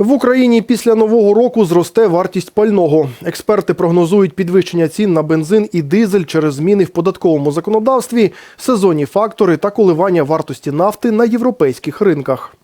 В Україні після нового року зросте вартість пального. Експерти прогнозують підвищення цін на бензин і дизель через зміни в податковому законодавстві, сезонні фактори та коливання вартості нафти на європейських ринках.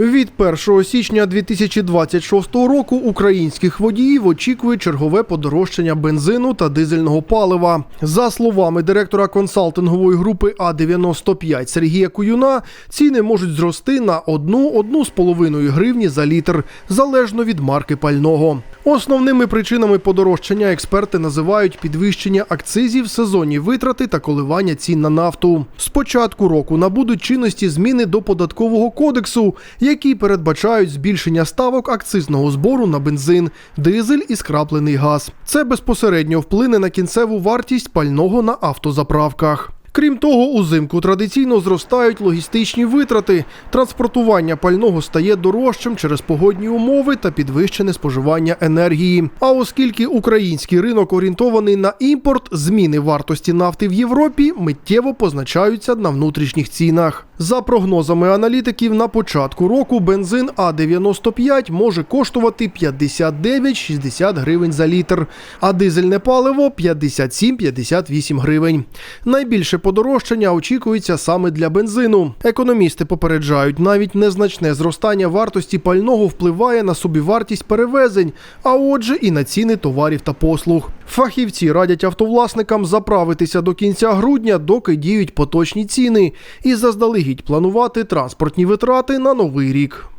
Від 1 січня 2026 року українських водіїв очікує чергове подорожчання бензину та дизельного палива. За словами директора консалтингової групи А95 Сергія Куюна, ціни можуть зрости на 1-1,5 гривні за літр, залежно від марки пального. Основними причинами подорожчання експерти називають підвищення акцизів, сезонні витрати та коливання цін на нафту. З початку року набудуть чинності зміни до податкового кодексу, які передбачають збільшення ставок акцизного збору на бензин, дизель і скраплений газ. Це безпосередньо вплине на кінцеву вартість пального на автозаправках. Крім того, узимку традиційно зростають логістичні витрати. Транспортування пального стає дорожчим через погодні умови та підвищене споживання енергії. А оскільки український ринок орієнтований на імпорт, зміни вартості нафти в Європі миттєво позначаються на внутрішніх цінах. За прогнозами аналітиків, на початку року бензин А95 може коштувати 59-60 гривень за літр, а дизельне паливо 57-58 гривень. Найбільше подорожчання очікується саме для бензину. Економісти попереджають, навіть незначне зростання вартості пального впливає на собівартість перевезень, а отже, і на ціни товарів та послуг. Фахівці радять автовласникам заправитися до кінця грудня, доки діють поточні ціни, і заздалегідь планувати транспортні витрати на новий рік.